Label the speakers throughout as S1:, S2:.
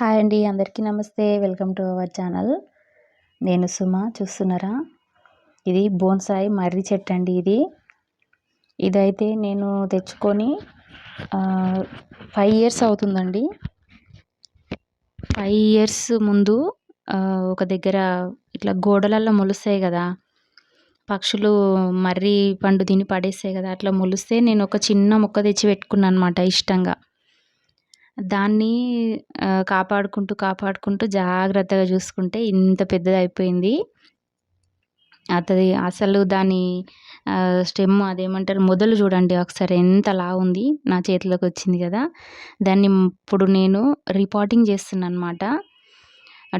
S1: Hi అండి అందరికీ నమస్తే. Welcome to our channel. నేను సుమ చూస్తున్నారా? ఇది బోన్సాయి మర్రి చెట్టు అండి ఇది. ఇదైతే నేను తెచ్చుకొని ఫైవ్ ఇయర్స్ అవుతుందండి. ఫైవ్ ఇయర్స్ ముందు ఒక దగ్గర ఇట్లా గోడలలో మొలుస్తాయి కదా పక్షులు మర్రి పండు తిని పడేస్తాయి కదా అట్లా మొలిస్తే నేను ఒక చిన్న మొక్క తెచ్చి పెట్టుకున్నాను అనమాట ఇష్టంగా. దాన్ని కాపాడుకుంటూ కాపాడుకుంటూ జాగ్రత్తగా చూసుకుంటే ఇంత పెద్దది అయిపోయింది అతది అసలు దాని స్టెమ్ అదేమంటారు మొదలు చూడండి ఒకసారి ఎంత లావు ఉంది నా చేతిలోకి వచ్చింది కదా. దాన్ని ఇప్పుడు నేను రిపోర్టింగ్ చేస్తున్నా అనమాట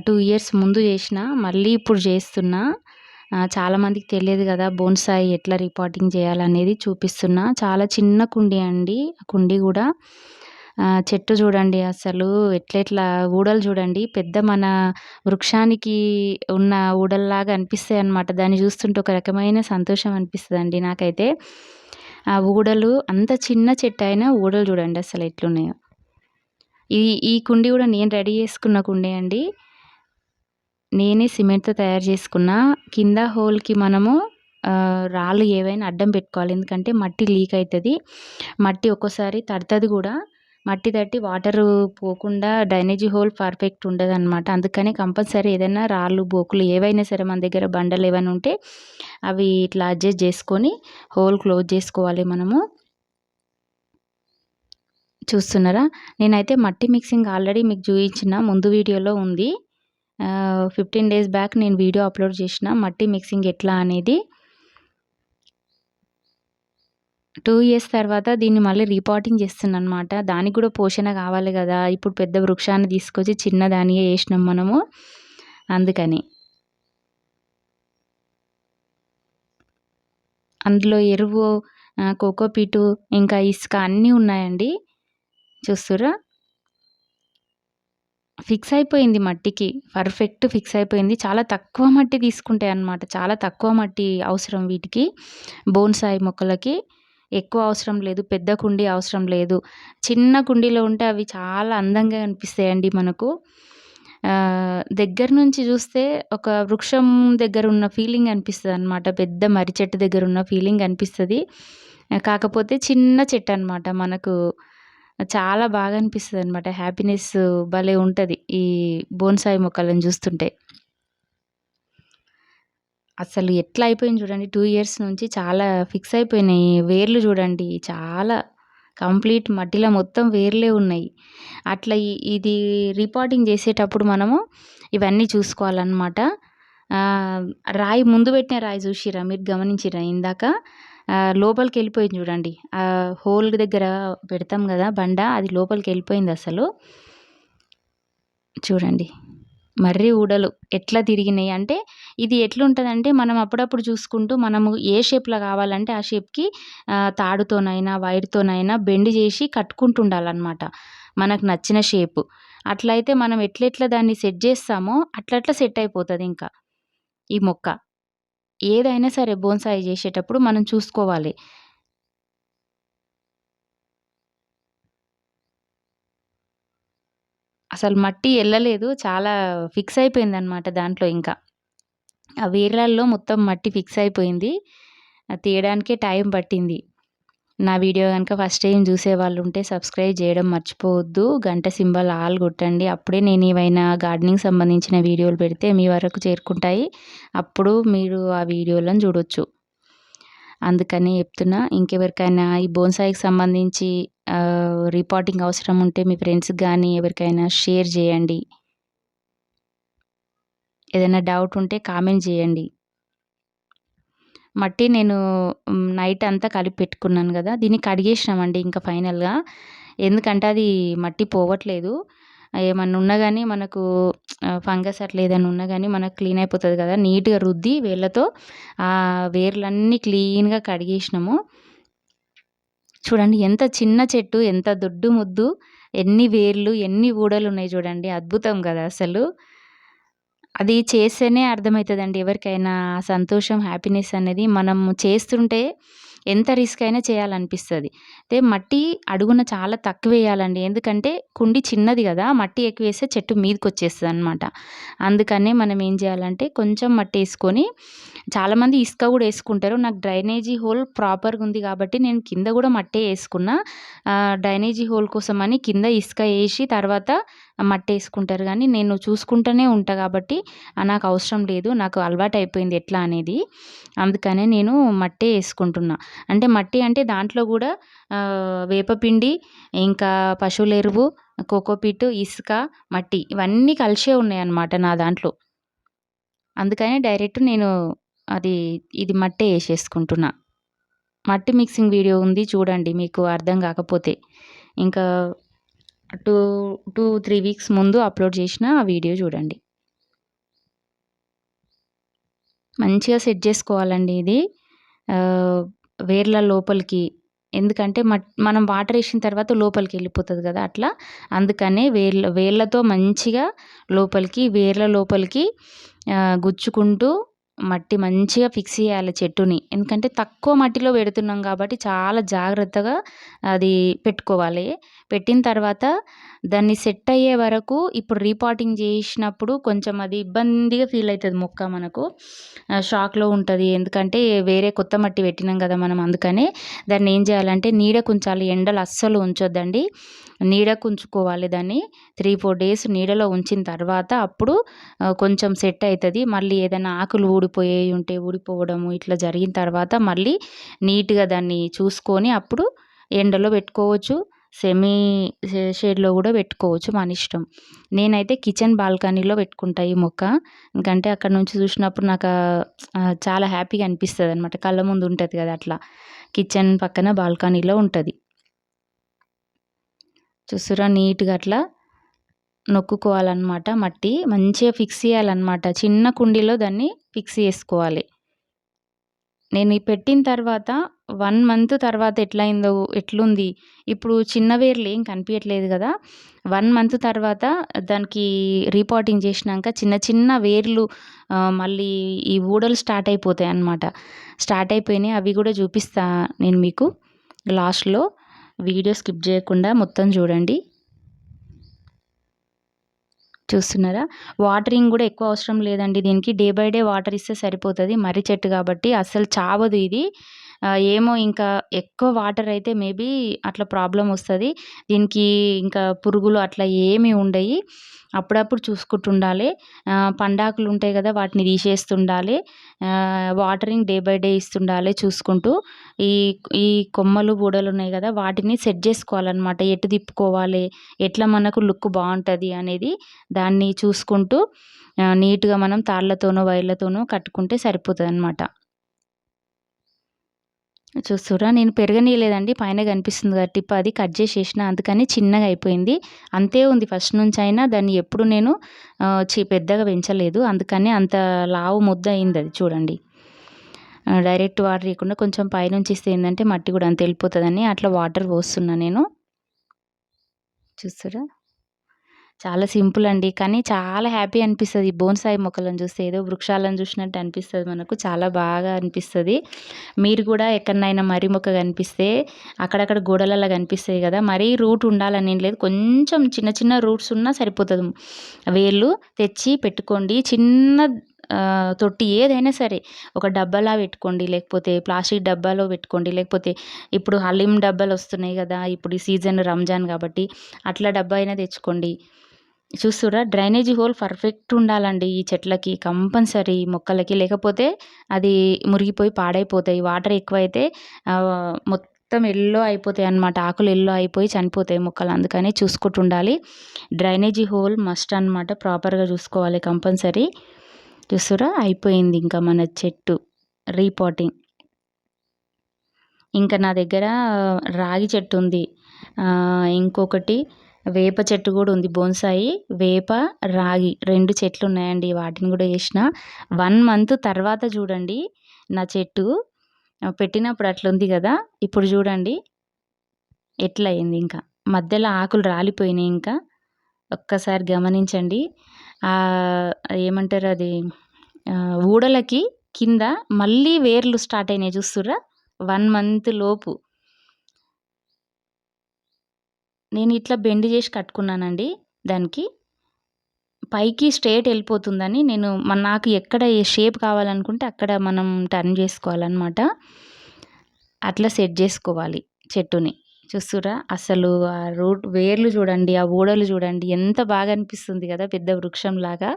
S1: టూ ఇయర్స్ ముందు చేసిన మళ్ళీ ఇప్పుడు చేస్తున్నా. చాలామందికి తెలియదు కదా బోన్సాయి ఎట్లా రిపోర్టింగ్ చేయాలనేది చూపిస్తున్నా. చాలా చిన్న కుండీ అండి కుండీ కూడా. చెట్టు చూడండి అసలు ఎట్లెట్లా ఊడలు చూడండి. పెద్ద మన వృక్షానికి ఉన్న ఊడల్లాగా అనిపిస్తాయి అనమాట దాన్ని చూస్తుంటే ఒక రకమైన సంతోషం అనిపిస్తుందండి నాకైతే. ఆ ఊడలు అంత చిన్న చెట్టు అయినా ఊడలు చూడండి అసలు ఎట్లున్నాయో. ఈ ఈ కుండి కూడా నేను రెడీ చేసుకున్న కుండే అండి. నేనే సిమెంట్తో తయారు చేసుకున్న. కింద హోల్కి మనము రాళ్ళు ఏవైనా అడ్డం పెట్టుకోవాలి. ఎందుకంటే మట్టి లీక్ అవుతుంది. మట్టి ఒక్కోసారి తడుతుంది కూడా. మట్టి తట్టి వాటర్ పోకుండా డ్రైనేజీ హోల్ పర్ఫెక్ట్ ఉండదు అనమాట అందుకని కంపల్సరీ ఏదైనా రాళ్ళు బోకులు ఏవైనా సరే మన దగ్గర బండలు ఏమైనా ఉంటే అవి ఇట్లా అడ్జస్ట్ చేసుకొని హోల్ క్లోజ్ చేసుకోవాలి మనము. చూస్తున్నారా? నేనైతే మట్టి మిక్సింగ్ ఆల్రెడీ మీకు చూపించిన ముందు వీడియోలో ఉంది. ఫిఫ్టీన్ డేస్ బ్యాక్ నేను వీడియో అప్లోడ్ చేసిన మట్టి మిక్సింగ్ ఎట్లా అనేది. టూ ఇయర్స్ తర్వాత దీన్ని మళ్ళీ రీపాటింగ్ చేస్తున్నాను అనమాట దానికి కూడా పోషణ కావాలి కదా. ఇప్పుడు పెద్ద వృక్షాన్ని తీసుకొచ్చి చిన్నదానిగా వేసినాం మనము. అందుకని. అందులో ఎరువు కోకోపీటు ఇంకా ఇసుక అన్నీ ఉన్నాయండి. చూస్తురా ఫిక్స్ అయిపోయింది మట్టికి. పర్ఫెక్ట్ ఫిక్స్ అయిపోయింది. చాలా తక్కువ మట్టి తీసుకుంటాయి అన్నమాట చాలా తక్కువ మట్టి అవసరం వీటికి. బోన్సాయి మొక్కలకి. ఎక్కువ అవసరం లేదు పెద్ద కుండీ అవసరం లేదు. చిన్న కుండీలో ఉంటే అవి చాలా అందంగా కనిపిస్తాయండి మనకు. దగ్గర నుంచి చూస్తే ఒక వృక్షం దగ్గర ఉన్న ఫీలింగ్ అనిపిస్తుంది అనమాట పెద్ద మర్రి చెట్టు దగ్గర ఉన్న ఫీలింగ్ అనిపిస్తుంది. కాకపోతే చిన్న చెట్టు అనమాట మనకు. చాలా బాగా అనిపిస్తుంది అనమాట హ్యాపీనెస్ భలే ఉంటుంది ఈ బోన్సాయి మొక్కలను చూస్తుంటే. అసలు ఎట్లా అయిపోయింది చూడండి. టూ ఇయర్స్ నుంచి చాలా ఫిక్స్ అయిపోయినాయి. వేర్లు చూడండి. చాలా కంప్లీట్ మట్టిలో మొత్తం వేర్లే ఉన్నాయి. అట్లా ఇది రిపోర్టింగ్ చేసేటప్పుడు మనము ఇవన్నీ చూసుకోవాలన్నమాట. రాయి ముందు పెట్టిన రాయి చూసిరా మీరు గమనించిరా ఇందాక లోపలికి వెళ్ళిపోయింది చూడండి. హోల్ దగ్గర పెడతాం కదా బండ అది లోపలికి వెళ్ళిపోయింది అసలు. చూడండి. మర్రి ఊడలు ఎట్లా తిరిగినాయి? అంటే ఇది ఎట్లుంటుందంటే మనం అప్పుడప్పుడు చూసుకుంటూ మనము ఏ షేప్లో కావాలంటే ఆ షేప్కి తాడుతోనైనా వైర్తోనైనా బెండ్ చేసి కట్టుకుంటూ ఉండాలన్నమాట మనకు నచ్చిన షేపు. అట్లయితే మనం ఎట్లెట్లా దాన్ని సెట్ చేస్తామో అట్లట్లా సెట్ అయిపోతుంది ఇంకా ఈ మొక్క. ఏదైనా సరే బోన్సాయి చేసేటప్పుడు మనం చూసుకోవాలి. అసలు మట్టి వెళ్ళలేదు చాలా ఫిక్స్ అయిపోయిందనమాట దాంట్లో ఇంకా. ఆ వీర్లల్లో మొత్తం మట్టి ఫిక్స్ అయిపోయింది. తీయడానికే టైం పట్టింది. నా వీడియో కనుక ఫస్ట్ టైం చూసే వాళ్ళు ఉంటే సబ్స్క్రైబ్ చేయడం మర్చిపోవద్దు. గంట సింబల్ ఆల్ కొట్టండి. అప్పుడే నేను ఏవైనా గార్డెనింగ్ సంబంధించిన వీడియోలు పెడితే మీ వరకు చేరుకుంటాయి. అప్పుడు మీరు ఆ వీడియోలను చూడొచ్చు. అందుకని చెప్తున్నా ఇంకెవరికైనా ఈ బోన్సాయికి సంబంధించి రిపోర్టింగ్ అవసరం ఉంటే మీ ఫ్రెండ్స్కి కానీ ఎవరికైనా షేర్ చేయండి. ఏదైనా డౌట్ ఉంటే కామెంట్ చేయండి. మట్టి నేను నైట్ అంతా కలిపి పెట్టుకున్నాను కదా దీన్ని కడిగేసినామండి ఇంకా ఫైనల్గా ఎందుకంటే అది మట్టి పోవట్లేదు. ఏమన్నా ఉన్నా కానీ మనకు ఫంగస్ అట్లా ఏదైనా ఉన్నా కానీ మనకు క్లీన్ అయిపోతుంది కదా. నీట్గా రుద్ది వేళ్ళతో ఆ వేర్లన్నీ క్లీన్గా కడిగేసినాము. చూడండి ఎంత చిన్న చెట్టు ఎంత దొడ్డు ముద్దు ఎన్ని వేర్లు ఎన్ని ఊడలు ఉన్నాయి చూడండి. అద్భుతం కదా అసలు. అది చేస్తేనే అర్థమవుతుందండి ఎవరికైనా సంతోషం హ్యాపీనెస్ అనేది. మనం చేస్తుంటే ఎంత రిస్క్ అయినా చేయాలనిపిస్తుంది. అయితే మట్టి అడుగున చాలా తక్కువ వేయాలండి ఎందుకంటే కుండి చిన్నది కదా మట్టి ఎక్కువ వేస్తే చెట్టు మీదకి వచ్చేస్తుంది అనమాట అందుకనే మనం ఏం చేయాలంటే కొంచెం మట్టి వేసుకొని చాలామంది ఇసుక కూడా వేసుకుంటారు. నాకు డ్రైనేజీ హోల్ ప్రాపర్గా ఉంది కాబట్టి నేను కింద కూడా మట్టే వేసుకున్నా. డ్రైనేజీ హోల్ కోసం అని కింద ఇసుక వేసి తర్వాత మట్టి వేసుకుంటారు కానీ నేను చూసుకుంటూనే ఉంటా కాబట్టి నాకు అవసరం లేదు నాకు అలవాటు అయిపోయింది ఎట్లా అనేది. అందుకనే నేను మట్టే వేసుకుంటున్నా. అంటే మట్టి అంటే దాంట్లో కూడా వేపపిండి ఇంకా పశువుల ఎరువు కోకోపీట్ ఇసుక మట్టి ఇవన్నీ కలిసే ఉన్నాయి అన్నమాట నా దాంట్లో. అందుకనే డైరెక్ట్ నేను అది ఇది మట్టే వేసేసుకుంటున్నా. మట్టి మిక్సింగ్ వీడియో ఉంది చూడండి మీకు అర్థం కాకపోతే. ఇంకా టూ టూ త్రీ వీక్స్ ముందు అప్లోడ్ చేసిన ఆ వీడియో చూడండి. మంచిగా సెట్ చేసుకోవాలండి ఇది. వేర్ల లోపలికి. ఎందుకంటే మట్ మనం వాటర్ వేసిన తర్వాత లోపలికి వెళ్ళిపోతుంది కదా అట్లా. అందుకనే వేర్ల వేర్లతో మంచిగా లోపలికి వేర్ల లోపలికి గుచ్చుకుంటూ మట్టి మంచిగా ఫిక్స్ చేయాలి చెట్టుని. ఎందుకంటే తక్కువ మట్టిలో పెడుతున్నాం కాబట్టి చాలా జాగ్రత్తగా అది పెట్టుకోవాలి. పెట్టిన తర్వాత దాన్ని సెట్ అయ్యే వరకు ఇప్పుడు రీపాటింగ్ చేసినప్పుడు కొంచెం అది ఇబ్బందిగా ఫీల్ అవుతుంది మొక్క మనకు. షాక్లో ఉంటుంది. ఎందుకంటే వేరే కొత్త మట్టి పెట్టినాం కదా మనం అందుకనే దాన్ని ఏం చేయాలంటే నీడకు ఉంచాలి ఎండలు అస్సలు ఉంచొద్దండి. నీడకు ఉంచుకోవాలి దాన్ని. త్రీ ఫోర్ డేస్ నీడలో ఉంచిన తర్వాత అప్పుడు కొంచెం సెట్ అవుతుంది. మళ్ళీ ఏదైనా ఆకులు ఊడిపోయేవి ఉంటే ఊడిపోవడము ఇట్లా జరిగిన తర్వాత మళ్ళీ నీట్గా దాన్ని చూసుకొని అప్పుడు ఎండలో పెట్టుకోవచ్చు సెమీ షేడ్లో కూడా పెట్టుకోవచ్చు మన ఇష్టం. నేనైతే కిచెన్ బాల్కనీలో పెట్టుకుంటా ఈ మొక్క. ఎందుకంటే అక్కడ నుంచి చూసినప్పుడు నాకు చాలా హ్యాపీగా అనిపిస్తుంది అనమాట కళ్ళ ముందు ఉంటుంది కదా అట్లా. కిచెన్ పక్కన బాల్కనీలో ఉంటుంది. చూస్తురా నీట్గా అట్లా నొక్కుకోవాలన్నమాట మట్టి మంచిగా ఫిక్స్ చేయాలన్నమాట. చిన్న కుండీలో దాన్ని ఫిక్స్ చేసుకోవాలి. నేను పెట్టిన తర్వాత వన్ మంత్ తర్వాత ఎట్లయిందో ఎట్లుంది? ఇప్పుడు చిన్న వేర్లు ఏం కనిపించట్లేదు కదా. వన్ మంత్ తర్వాత దానికి రీపాటింగ్ చేసినాక చిన్న చిన్న వేర్లు మళ్ళీ ఈ ఊడలు స్టార్ట్ అయిపోతాయి అన్నమాట. స్టార్ట్ అయిపోయినాయి అవి కూడా చూపిస్తా నేను మీకు. లాస్ట్లో వీడియో స్కిప్ చేయకుండా మొత్తం చూడండి. చూస్తున్నారా? వాటరింగ్ కూడా ఎక్కువ అవసరం లేదండి. దీనికి డే బై డే వాటర్ ఇస్తే సరిపోతుంది. మర్రి చెట్టు కాబట్టి అస్సలు చావదు ఇది. ఏమో ఇంకా ఎక్కువ వాటర్ అయితే మేబీ అట్లా ప్రాబ్లం వస్తుంది. దీనికి ఇంకా పురుగులు అట్లా ఏమీ ఉండవు అప్పుడప్పుడు చూసుకుంటుండాలి. పండాకులు ఉంటాయి కదా వాటిని తీసేస్తుండాలి. వాటరింగ్ డే బై డే ఇస్తుండాలి చూసుకుంటూ. ఈ ఈ కొమ్మలు బూడలు ఉన్నాయి కదా వాటిని సెట్ చేసుకోవాలన్నమాట. ఎటు తిప్పుకోవాలి ఎట్లా మనకు లుక్ బాగుంటుంది అనేది దాన్ని చూసుకుంటూ నీట్గా మనం తాళ్ళతోనో వైర్లతోనో కట్టుకుంటే సరిపోతుంది అనమాట చూస్తురా నేను పెరగనీయలేదండి పైన కనిపిస్తుంది కదా టిప్ అది కట్ చేసేసిన అందుకని చిన్నగా అయిపోయింది. అంతే ఉంది ఫస్ట్ నుంచి అయినా దాన్ని ఎప్పుడు నేను చి పెద్దగా పెంచలేదు అందుకని అంత లావు ముద్ద అయింది అది చూడండి. డైరెక్ట్ వాటర్ ఇవ్వకుండా కొంచెం పైనుంచి ఇస్తే ఏంటంటే మట్టి కూడా అంత వెళ్ళిపోతుందని అట్లా వాటర్ పోస్తున్నా నేను. చూస్తురా చాలా సింపుల్ అండి. కానీ చాలా హ్యాపీ అనిపిస్తుంది. ఈ బోన్సాయి మొక్కలను చూస్తే ఏదో వృక్షాలను చూసినట్టు అనిపిస్తుంది మనకు. చాలా బాగా అనిపిస్తుంది. మీరు కూడా ఎక్కడనైనా మర్రి మొక్క కనిపిస్తే అక్కడక్కడ గోడలలో కనిపిస్తాయి కదా మరీ రూట్ ఉండాలని లేదు. కొంచెం చిన్న చిన్న రూట్స్ ఉన్నా సరిపోతుంది. వేళ్ళు తెచ్చి పెట్టుకోండి. చిన్న తొట్టి ఏదైనా సరే ఒక డబ్బాలా పెట్టుకోండి. లేకపోతే ప్లాస్టిక్ డబ్బాలో పెట్టుకోండి. లేకపోతే ఇప్పుడు హలీం డబ్బాలు వస్తున్నాయి కదా ఇప్పుడు ఈ సీజన్ రంజాన్ కాబట్టి అట్లా డబ్బా అయినా తెచ్చుకోండి. చూస్తురా డ్రైనేజీ హోల్ పర్ఫెక్ట్ ఉండాలండి ఈ చెట్లకి కంపల్సరీ మొక్కలకి. లేకపోతే అది మురిగిపోయి పాడైపోతాయి. వాటర్ ఎక్కువైతే మొత్తం ఎల్లో అయిపోతాయి అన్నమాట. ఆకులు ఎల్లో అయిపోయి చనిపోతాయి మొక్కలు. అందుకని చూసుకుంటూ ఉండాలి డ్రైనేజీ హోల్ మస్ట్ అనమాట ప్రాపర్గా చూసుకోవాలి కంపల్సరీ. చూస్తురా అయిపోయింది ఇంకా మన చెట్టు రీపాటింగ్. ఇంకా నా దగ్గర రాగి చెట్టు ఉంది. ఇంకొకటి వేప చెట్టు కూడా ఉంది బోన్సాయి వేప రాగి రెండు చెట్లు ఉన్నాయండి వాటిని కూడా వేసిన. వన్ మంత్ తర్వాత చూడండి నా చెట్టు. పెట్టినప్పుడు అట్లుంది కదా. ఇప్పుడు చూడండి. ఎట్లయింది ఇంకా? మధ్యలో ఆకులు రాలిపోయినాయి ఇంకా. ఒక్కసారి గమనించండి. ఏమంటారు అది? ఊడలకి కింద మళ్ళీ వేర్లు స్టార్ట్ అయినాయి చూస్తుర్రా? వన్ మంత్ లోపు. నేను ఇట్లా బెండ్ చేసి కట్టుకున్నానండి దానికి. పైకి స్ట్రేట్ వెళ్ళిపోతుందని నేను మన నాకు ఎక్కడ ఏ షేప్ కావాలనుకుంటే అక్కడ మనం టర్న్ చేసుకోవాలన్నమాట. అట్లా సెట్ చేసుకోవాలి చెట్టుని. చూస్తురా అసలు ఆ రూట్ వేర్లు చూడండి ఆ ఊడలు చూడండి ఎంత బాగా అనిపిస్తుంది కదా పెద్ద వృక్షంలాగా.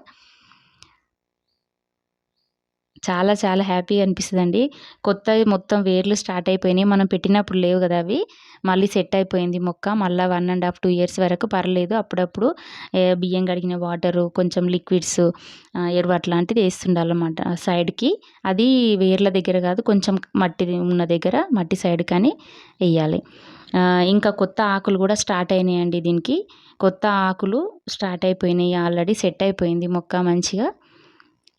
S1: చాలా చాలా హ్యాపీగా అనిపిస్తుందండి. కొత్తవి మొత్తం వేర్లు స్టార్ట్ అయిపోయినాయి. మనం పెట్టినప్పుడు లేవు కదా అవి. మళ్ళీ సెట్ అయిపోయింది మొక్క. మళ్ళీ one and half two years వరకు పర్లేదు. అప్పుడప్పుడు బియ్యం కడిగిన వాటరు కొంచెం లిక్విడ్స్ ఎరువు అట్లాంటిది వేస్తుండాలన్నమాట. సైడ్కి. అది వేర్ల దగ్గర కాదు. కొంచెం మట్టి ఉన్న దగ్గర మట్టి సైడ్ కానీ వేయాలి. ఇంకా కొత్త ఆకులు కూడా స్టార్ట్ అయినాయండి దీనికి. కొత్త ఆకులు స్టార్ట్ అయిపోయినాయి. ఆల్రెడీ సెట్ అయిపోయింది మొక్క మంచిగా.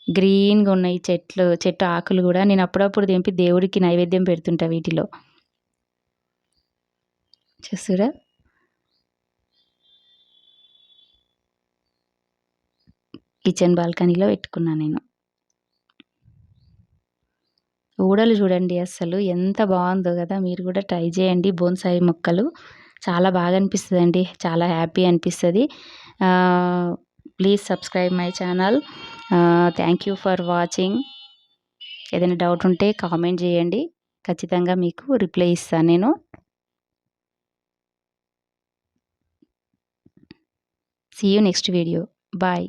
S1: గ్రీన్గా ఉన్నాయి చెట్లు చెట్టు ఆకులు కూడా. నేను అప్పుడప్పుడు తెంపి దేవుడికి నైవేద్యం పెడుతుంటా వీటిలో. చూస్తురా? కిచెన్ బాల్కనీలో పెట్టుకున్నాను నేను. ఊడలు చూడండి అసలు ఎంత బాగుందో కదా. మీరు కూడా ట్రై చేయండి. బోన్సాయి మొక్కలు. చాలా బాగా అనిపిస్తుంది అండి చాలా హ్యాపీ అనిపిస్తుంది. Please subscribe my channel thank you for watching ఏదైనా డౌట్ ఉంటే కామెంట్ చేయండి. ఖచ్చితంగా మీకు రిప్లై ఇస్తాను నేను. See you next video bye